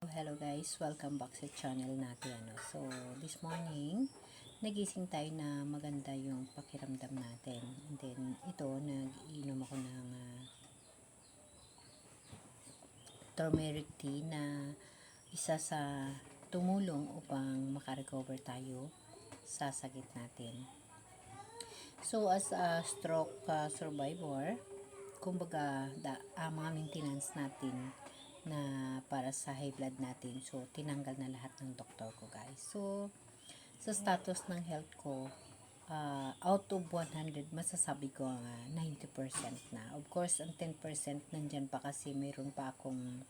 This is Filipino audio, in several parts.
Hello guys, welcome back sa channel natin. Ano. So, this morning, nagising tayo na maganda yung pakiramdam natin. And then, ito, nag-iinom ako ng ah, turmeric tea na isa sa tumulong upang makarecover tayo sa sakit natin. So, as a stroke ah, survivor, kumbaga, da, ang mga maintenance natin na para sa high blood natin. So, tinanggal na lahat ng doktor ko, guys. So, sa status ng health ko, uh, out of 100, masasabi ko nga 90% na. Of course, ang 10% nandyan pa kasi mayroon pa akong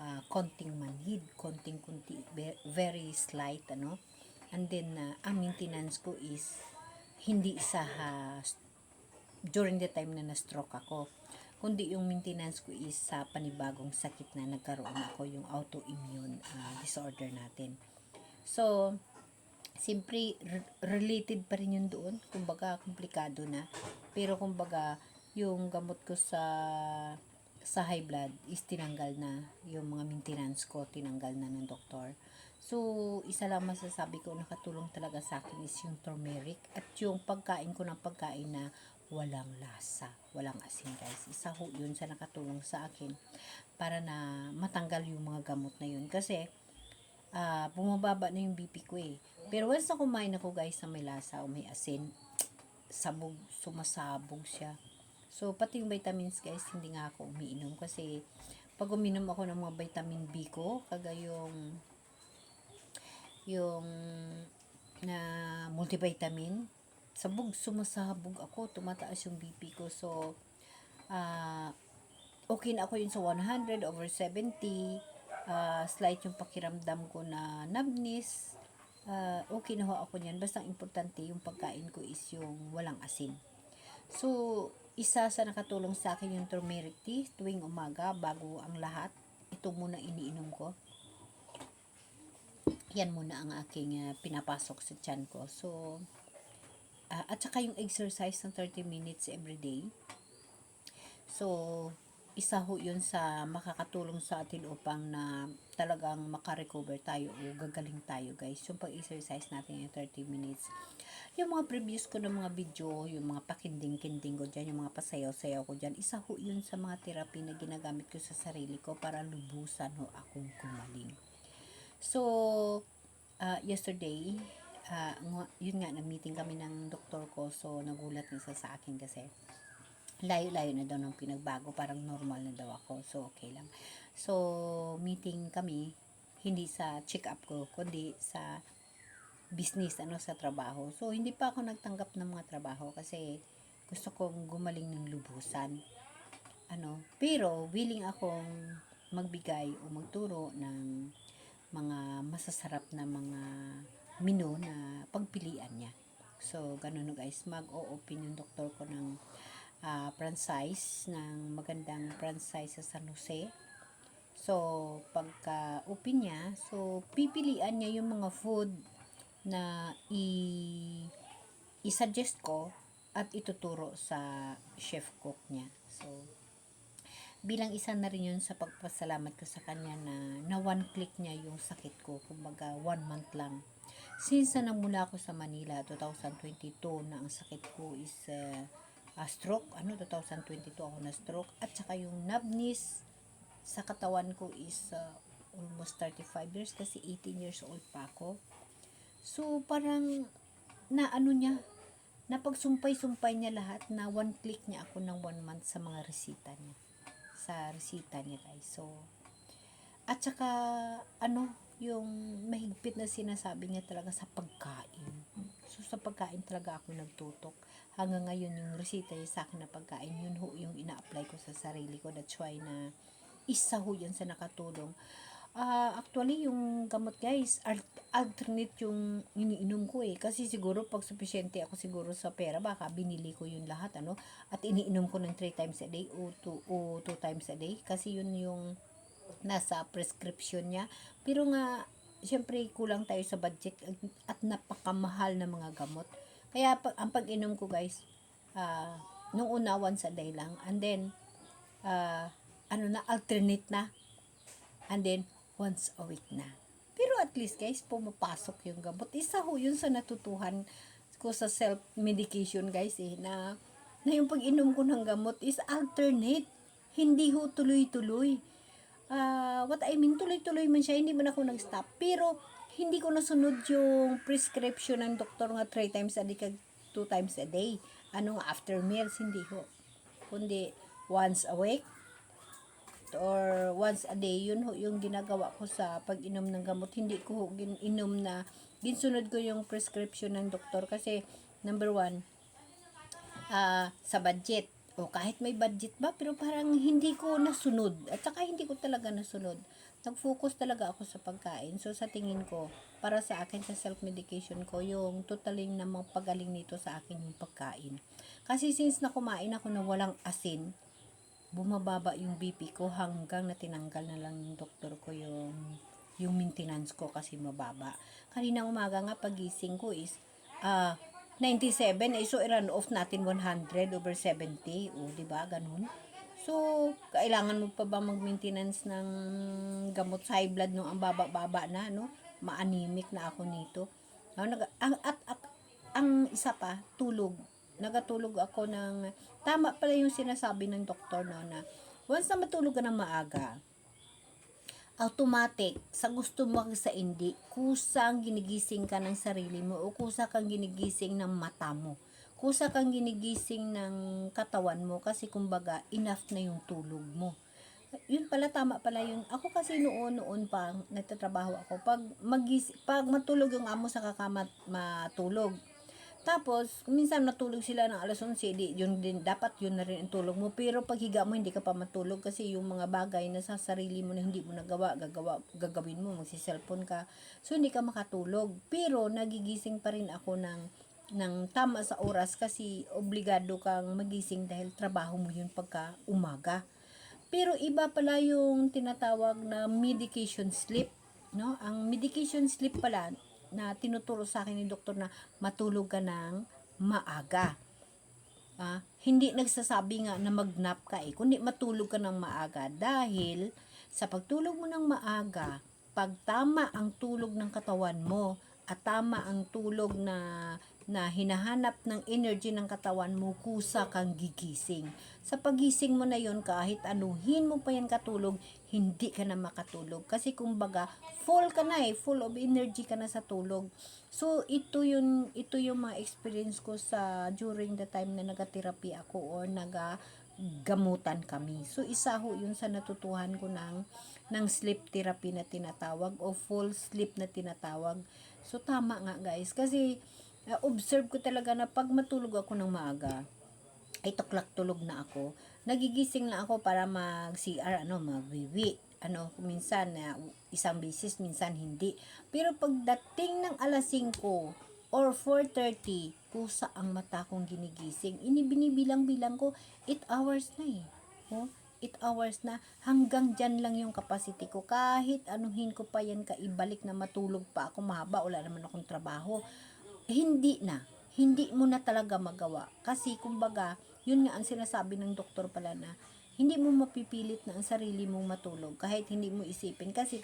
uh, konting manhid, konting kunti, ve- very slight, ano. And then, uh, ang maintenance ko is hindi sa uh, during the time na na-stroke ako kundi yung maintenance ko is sa panibagong sakit na nagkaroon ako yung autoimmune uh, disorder natin. So, simpre re- related pa rin yun doon. Kumbaga, komplikado na. Pero kumbaga, yung gamot ko sa sa high blood is tinanggal na. Yung mga maintenance ko, tinanggal na ng doktor. So, isa lang masasabi ko nakatulong talaga sa akin is yung turmeric at yung pagkain ko ng pagkain na walang lasa, walang asin guys. Isa ho yun sa nakatulong sa akin para na matanggal yung mga gamot na yun. Kasi, ah bumababa na yung BP ko eh. Pero once na kumain ako guys na may lasa o may asin, sabog, sumasabog siya. So, pati yung vitamins guys, hindi nga ako umiinom kasi pag uminom ako ng mga vitamin B ko, kaga yung yung na multivitamin, sabog, sumasabog ako, tumataas yung BP ko. So, ah okay na ako yun sa 100 over 70, ah slight yung pakiramdam ko na numbness, ah okay na ho ako niyan. Basta importante yung pagkain ko is yung walang asin. So, isa sa nakatulong sa akin yung turmeric tea tuwing umaga bago ang lahat. Ito muna iniinom ko. Yan muna ang aking ah, pinapasok sa tiyan ko. So, ah, at saka yung exercise ng 30 minutes every day. So, isa ho yun sa makakatulong sa atin upang na talagang makarecover tayo o gagaling tayo guys. Yung pag-exercise natin yung 30 minutes. Yung mga previous ko ng mga video, yung mga pakinding-kinding ko dyan, yung mga pasayaw-sayaw ko dyan, isa ho yun sa mga therapy na ginagamit ko sa sarili ko para lubusan ho akong kumaling. So, uh, yesterday, uh, yun nga, nag-meeting kami ng doktor ko, so nagulat na siya sa akin kasi layo-layo na daw ng pinagbago, parang normal na daw ako, so okay lang. So, meeting kami, hindi sa check-up ko, kundi sa business, ano, sa trabaho. So, hindi pa ako nagtanggap ng mga trabaho kasi gusto kong gumaling ng lubusan. Ano, pero willing akong magbigay o magturo ng mga masasarap na mga menu na pagpilian niya. So, ganun no guys, mag-o-open yung doktor ko ng uh, franchise, ng magandang franchise sa San Jose. So, pagka-open niya, so, pipilian niya yung mga food na i- i-suggest ko at ituturo sa chef cook niya. So, bilang isa na rin yun sa pagpasalamat ko sa kanya na na one click niya yung sakit ko. Kumbaga, one month lang. Since na mula ako sa Manila, 2022 na ang sakit ko is uh, a stroke. Ano, 2022 ako na stroke. At saka yung numbness sa katawan ko is uh, almost 35 years kasi 18 years old pa ako. So, parang na ano niya, napagsumpay-sumpay niya lahat na one click niya ako ng one month sa mga resita niya sa resita niya guys. So, at saka, ano, yung mahigpit na sinasabi niya talaga sa pagkain. So, sa pagkain talaga ako nagtutok. Hanggang ngayon, yung resita niya sa akin na pagkain, yun ho yung ina-apply ko sa sarili ko. That's why na isa ho yan sa nakatulong. Uh, actually, yung gamot guys, alternate yung iniinom ko eh. Kasi siguro pag sufficiente ako siguro sa pera, baka binili ko yun lahat, ano. At iniinom ko ng 3 times a day o 2 o 2 times a day. Kasi yun yung nasa prescription niya. Pero nga, syempre kulang tayo sa budget at napakamahal na mga gamot. Kaya ang pag-inom ko guys, uh, nung una once a day lang. And then, uh, ano na, alternate na. And then, once a week na. Pero at least guys, pumapasok yung gamot. Isa ho yun sa natutuhan ko sa self-medication guys eh, na, na yung pag-inom ko ng gamot is alternate. Hindi ho tuloy-tuloy. Ah, what I mean, tuloy-tuloy man siya, hindi man ako nag-stop. Pero, hindi ko nasunod yung prescription ng doktor nga 3 times a day kag 2 times a day. Ano after meals, hindi ho. Kundi, once a week, or once a day yun ho yung ginagawa ko sa pag-inom ng gamot hindi ko ho gin- inom na ginsunod ko yung prescription ng doktor kasi number one ah sa budget o kahit may budget ba pero parang hindi ko nasunod. At saka hindi ko talaga nasunod. Nag-focus talaga ako sa pagkain. So sa tingin ko para sa akin sa self-medication ko yung totaling na magpagaling nito sa akin yung pagkain. Kasi since na kumain ako na walang asin bumababa yung BP ko hanggang na tinanggal na lang yung doktor ko yung yung maintenance ko kasi mababa. Kanina umaga nga pagising ko is ah 97 eh so i-run off natin 100 over 70 o di ba ganun. So kailangan mo pa ba mag-maintenance ng gamot sa high blood nung ang baba-baba na no? Maanemic na ako nito. Nag- ang, at, at ang isa pa tulog nagatulog ako ng tama pala yung sinasabi ng doktor no na once na matulog ka ng maaga automatic. Sa gusto mo sa hindi kusang ginigising ka ng sarili mo o kusa kang ginigising ng mata mo. Kusa kang ginigising ng katawan mo kasi kumbaga enough na yung tulog mo. Yun pala tama pala yun. Ako kasi noon noon pa nagtatrabaho ako. Pag magis pag matulog yung amo sa kakamat matulog tapos, minsan natulog sila ng alas 11, di, yun din, dapat yun na rin ang tulog mo. Pero pag higa mo, hindi ka pa matulog kasi yung mga bagay na sa sarili mo na hindi mo nagawa, gagawa, gagawin mo, magsi-cellphone ka. So, hindi ka makatulog. Pero, nagigising pa rin ako ng, ng tama sa oras kasi obligado kang magising dahil trabaho mo yun pagka umaga. Pero, iba pala yung tinatawag na medication sleep. No? Ang medication sleep pala, na tinuturo sa akin ni doktor na matulog ka ng maaga. Ah, hindi nagsasabi nga na magnap ka eh, kundi matulog ka ng maaga dahil sa pagtulog mo ng maaga, pag tama ang tulog ng katawan mo at tama ang tulog na na hinahanap ng energy ng katawan mo kusa kang gigising. Sa pagising mo na yon kahit anuhin mo pa yan katulog, hindi ka na makatulog. Kasi kumbaga, full ka na eh, full of energy ka na sa tulog. So, ito yun, ito yung mga experience ko sa during the time na naga-therapy ako or naga gamutan kami. So, isa ho yun sa natutuhan ko ng, ng sleep therapy na tinatawag o full sleep na tinatawag. So, tama nga guys. Kasi, uh, observe ko talaga na pag matulog ako ng maaga, ay tuklak tulog na ako. Nagigising na ako para mag-CR, ano, magwiwi. Ano, minsan na isang beses, minsan hindi. Pero pagdating ng alas 5 or 4.30, kusa ang mata kong ginigising. Inibinibilang-bilang ko, 8 hours na eh. Oh, 8 hours na. Hanggang dyan lang yung capacity ko. Kahit anuhin ko pa yan kaibalik na matulog pa ako mahaba, wala naman akong trabaho. Hindi na. Hindi mo na talaga magawa. Kasi kumbaga, yun nga ang sinasabi ng doktor pala na hindi mo mapipilit na ang sarili mong matulog kahit hindi mo isipin kasi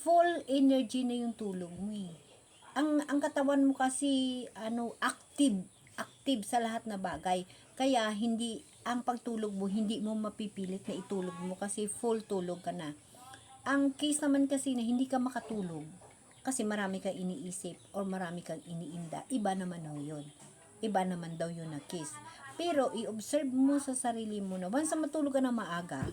full energy na yung tulog mo eh. Ang ang katawan mo kasi ano active, active sa lahat na bagay. Kaya hindi ang pagtulog mo hindi mo mapipilit na itulog mo kasi full tulog ka na. Ang case naman kasi na hindi ka makatulog kasi marami kang iniisip or marami kang iniinda, iba naman daw yun. Iba naman daw yun na case. Pero, i-observe mo sa sarili mo na once matulog ka na maaga,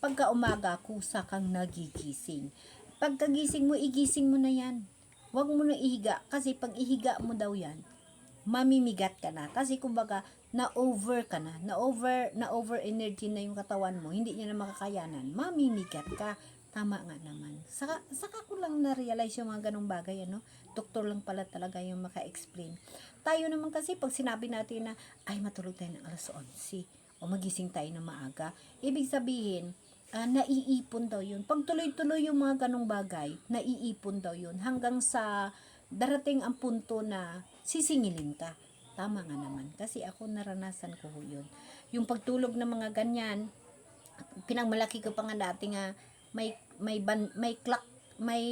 pagka umaga, kusa kang nagigising. Pagkagising mo, igising mo na yan. Huwag mo na ihiga. Kasi pag ihiga mo daw yan, mamimigat ka na. Kasi kumbaga, na-over ka na. Na-over, na-over energy na yung katawan mo. Hindi niya na makakayanan. Mamimigat ka. Tama nga naman. Saka, saka ko lang na-realize yung mga ganong bagay, ano? Doktor lang pala talaga yung maka-explain. Tayo naman kasi, pag sinabi natin na, ay, matulog tayo ng alas 11, o magising tayo na maaga, ibig sabihin, ah, naiipon daw yun. Pag tuloy-tuloy yung mga ganong bagay, naiipon daw yun. Hanggang sa darating ang punto na sisingilin ka. Tama nga naman. Kasi ako naranasan ko yun. Yung pagtulog ng mga ganyan, pinangmalaki ko pa nga dati nga, may may ban, may clock may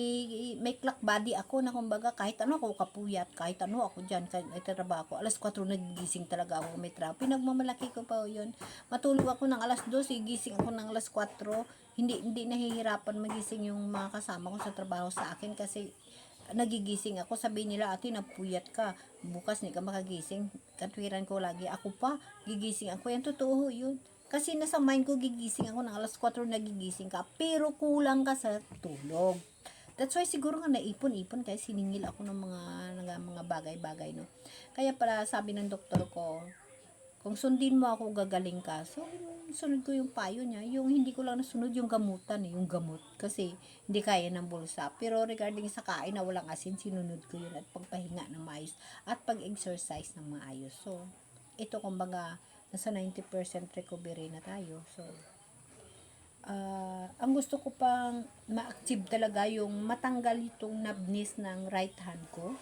may clock body ako na kumbaga kahit ano ako kapuyat, kahit ano ako diyan, kahit may trabaho ako. Alas 4 nagigising talaga ako may trabaho. Pinagmamalaki ko pa 'yun. Matulog ako ng alas 2, gising ako ng alas 4. Hindi hindi nahihirapan magising yung mga kasama ko sa trabaho sa akin kasi nagigising ako, sabi nila, ate, napuyat ka. Bukas hindi ka makagising. Katwiran ko lagi, ako pa, gigising ako. Yan, totoo yun. Kasi nasa mind ko, gigising ako ng alas 4 nagigising ka, pero kulang ka sa tulog. That's why siguro nga naipon-ipon kaya siningil ako ng mga mga bagay-bagay no. Kaya pala sabi ng doktor ko, kung sundin mo ako gagaling ka. So sunod ko yung payo niya, yung hindi ko lang nasunod yung gamutan, eh, yung gamot kasi hindi kaya ng bulsa. Pero regarding sa kain na walang asin, sinunod ko yun at pagpahinga ng maayos at pag-exercise ng maayos. So ito kumbaga nasa 90% recovery na tayo. So ah ang gusto ko pang ma-achieve talaga yung matanggal itong nabnis ng right hand ko.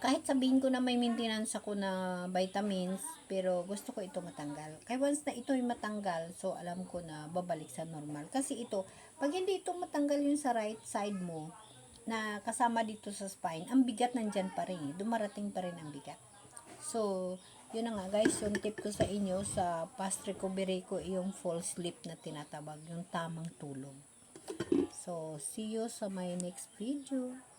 Kahit sabihin ko na may maintenance ako na vitamins, pero gusto ko ito matanggal. Kaya once na ito yung matanggal, so alam ko na babalik sa normal. Kasi ito, pag hindi ito matanggal yung sa right side mo, na kasama dito sa spine, ang bigat nandyan pa rin. eh. Dumarating pa rin ang bigat. So, yun na nga guys, yung tip ko sa inyo sa past recovery ko, yung full sleep na tinatawag, yung tamang tulog. So, see you sa my next video.